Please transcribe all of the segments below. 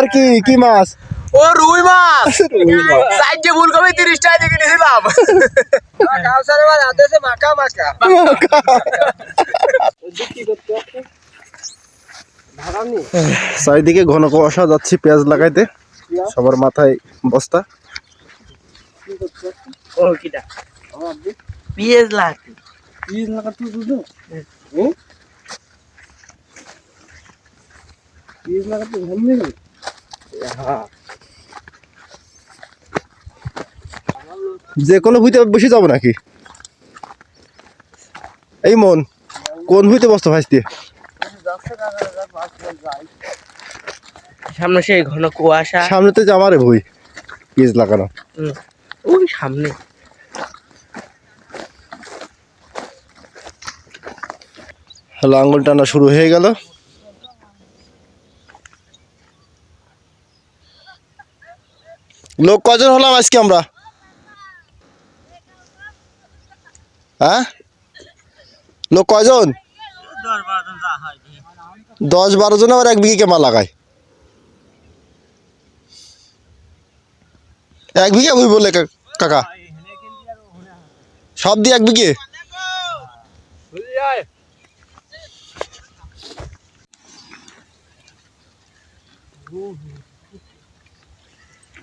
আর কি কি মাছ? ও রুই মাছ। সাইডে ফুলকপি তিরিশ টাকা দিয়ে কিনেছিলাম। কাউসারে মাছ হাতে মাখা মাখা। চারিদিকে ঘন কুয়াশা যাচ্ছি পেঁয়াজ লাগাইতে। সবার মাথায় বস্তা। ও কিটা? পিএস লাগতে। যে কোনো ভুইতে বসে যাব নাকি? এই মন কোন ভুইতে বসতো ভাইস্তি? সামনে সেই ঘন কুয়াশা। সামনে তো আমারে ভুই পেঁয়াজ লাগানো। ওই সামনে। লাঙ্গল টানা শুরু হয়ে গেল। লোক কজন হলাম আজকে আমরা? হ্যাঁ? লোক কয়জন দশ বারো জন আবার এক বিঘে কেমা লাগায়। এক বিঘে ভুই বলে কাকা? সব দিয়ে এক বিঘে?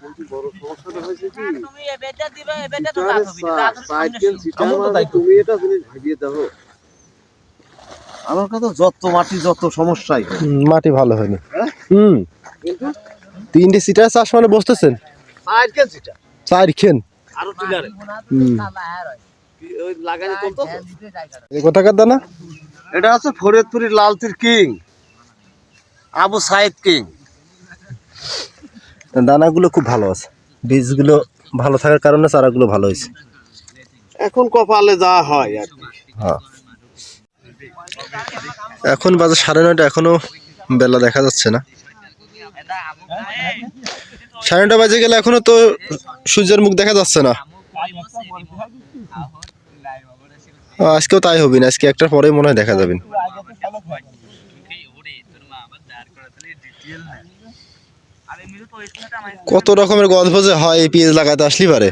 কিন্তু বড় সমস্যাটা হয়েছে কি তুমি এ বেটা দিবে এ বেটা তো সিটারে লাভ হবে না সা- সাইড কেন সিটার তুমি এটা জিনিস ভাবিয়ে দেখো আমার কথা যত মাটি যত সমস্যাই মাটি ভালো হয়নি। হ্যাঁ? হুম। তিনটে সিটার চাষ মানে বসতেছেন? চার খেন। আরও টিলারে ওই লাগানি কত কোথাকার দানা এটা আছে ফরিদপুরের লালতির কিং আবু সাইদ কিং। দানাগুলো খুব ভালো আছে। বীজগুলো ভালো থাকার কারণে চারাগুলো ভালো হয়েছে। এখন কপালে যা হয় আর হ্যাঁ। এখন বাজে সাড়ে নয়টা এখনও বেলা দেখা যাচ্ছে না। সাড়ে নটা বাজে গেলে এখনও তো সূর্যের মুখ দেখা যাচ্ছে না। আজকেও তাই হবে না, আজকে একটার পরেই মনে হয় দেখা যাবে কত রকমের গল্প যে হয় এই পেঁয়াজ লাগাতে আসলি পারে।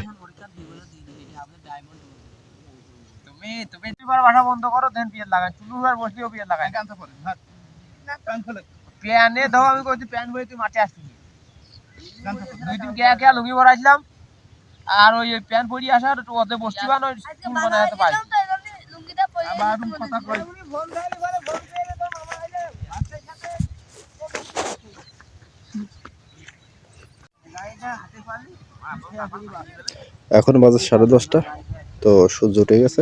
প্যানে দাও আমি প্যান বই তুই মাঠে আসছিস দুই দিন কে কে লুঙ্গি পরাইছিলাম। আর ওই প্যান পরি আসার ওতে বসছি বা নয় চুল বানাতে পারি এখন বাজার সাড়ে দশটা তো সূর্য উঠে গেছে।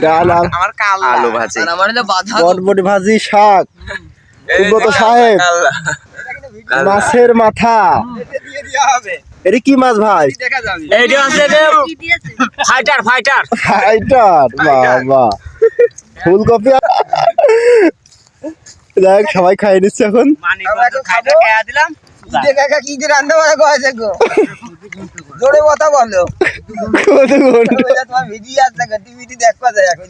ডাল আর আমার কাল আলু ভাজি। আর আমার হলো বাঁধা বটবটি ভাজি শাক। সুব্রত সাহেব মাছের মাথা। দিয়ে এটা কি মাছ ভাই? দেখা এইটা আছে ফাইটার ফাইটার। ফাইটার বাবা। ফুলকপি আর- দেখ সবাই খাই নিচ্ছে এখন। মানে খাইটা খেয়া দিলাম। কি রান্না বাড়া করেছে গো। জোরে কথা বলো। কত গুণ। তোমার ভিডিও আছে না টিভিতে দেখবা যায় এখন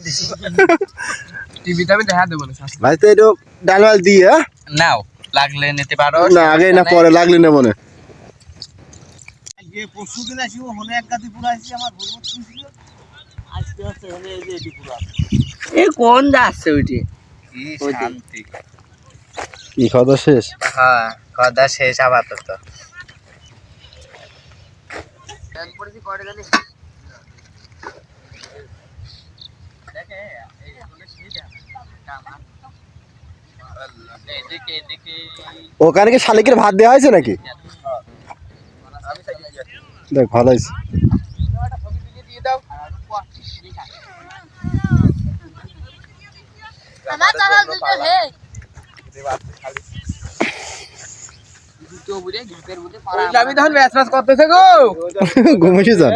টিভিতে আমি দেখা দেবো না ভাই তো ডাল হ্যাঁ? নাও লাগলে নিতে পারো না আগে না পরে লাগলি না। মনে যে পরশু দিন এক গাদি পুরো আসি আমার ভুলমত ছিল আজকে হচ্ছে হলে এই যে এটি পুরো। এ কোন যাচ্ছে ওইটি? শান্তি। কি খাওয়া শেষ? হ্যাঁ কথা শেষ আপাতত। ওখানে কি শালিকের ভাত দেওয়া হয়েছে নাকি? দেখ ভালো হয়েছে। আমার তারা দুটো হে। আমি তখন ম্যাচ ম্যাচ করতেছে গো। ঘুমিয়েছি যান।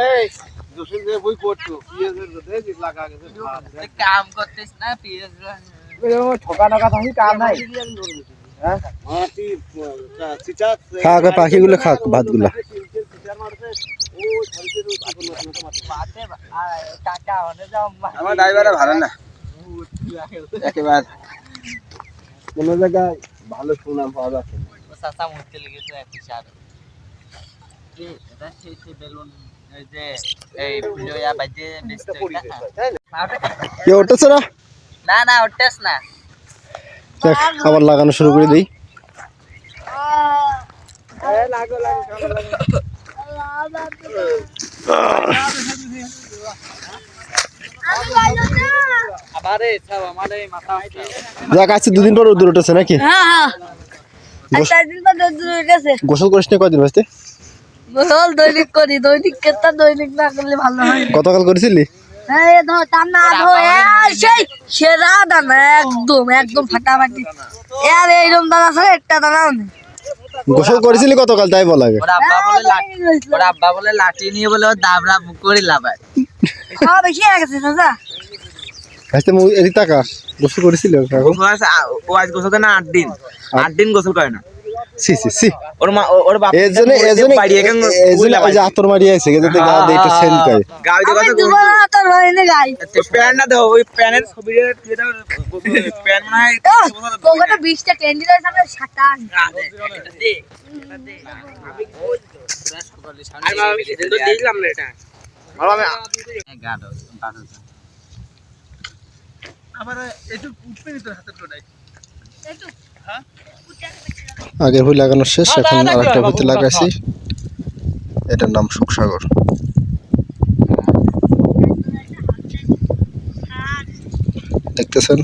কাম করতেছ না পিএস ঠকা নকা থাকি কাম নাই। মাটি চিচা খা খা পাখিগুলো খাক ভাতগুলো। আমার ড্রাইভারে ভালো না। একেবারে। কোনো জায়গায় ভালো সুনাম পাওয়া যাচ্ছে। চাচা মরতে লেগেছে এক সার এটা সেই সেই বেলুন এই যে এই ফুলিয়া বাজে বেচতে কে উঠেছে না? না না না। দেখ আবার লাগানো শুরু করে দিই। যাক আজকে দুদিন পর রোদ্দুর উঠেছে নাকি? হ্যাঁ গোসল করিস না কয়দিন বাঁচতে বল দৈনিক করি দৈনিক কেতা দৈনিক না করলে ভালো হয় গতকাল করেছিলি? ধর তার না সেই একদম একদম ফাটাফাটি। আর এইরকম দানা আছে একটা দানা গোসল করেছিলি গতকাল তাই বলা আব্বা বলে লাঠি আব্বা বলে লাঠি নিয়ে বলে ও দাবড়া করে খাওয়া বেশি গেছে এদিক টাকা গোসল করেছিলি ও আজ গোসল করে না আট দিন। আট দিন গোসল করে না। C C C. ওর মা ওর বাপ ওই যে আতর মারি আছে গা একটু করে। কথা দুবার গাই। দাও ওই প্যানের প্যান ক্যান্ডি না এটা ভালো আমি আগের ভুই লাগানো শেষ এখন আরেকটা ভুতে লাগাইছি। এটার নাম সুখসাগর। দেখতেছেন?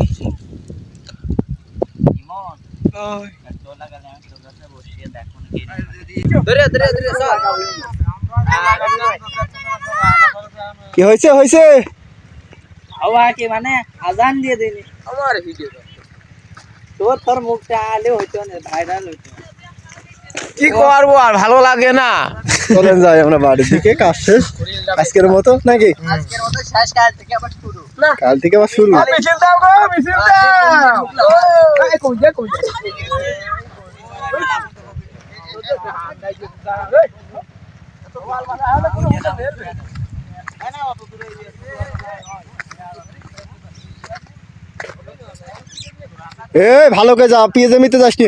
ধরে ধরে ধরে সর কি হয়েছে হয়েছে? হাওয়া কি মানে আজান দিয়ে দিলি আমার ভিডিও তোর তোর মুখটা আলে হইতো না ভাইরাল হইতো কি করব আর ভালো লাগে না চলেন যাই আমরা বাড়ির দিকে কাজ শেষ আজকের মতো নাকি আজকের মতো শেষ কাল থেকে আবার শুরু কাল থেকে আবার শুরু মিছিল দাও গো মিছিল দাও এই কই যা কই যা এ ভালো করে যা পিয়ে জমিতে যাস নি।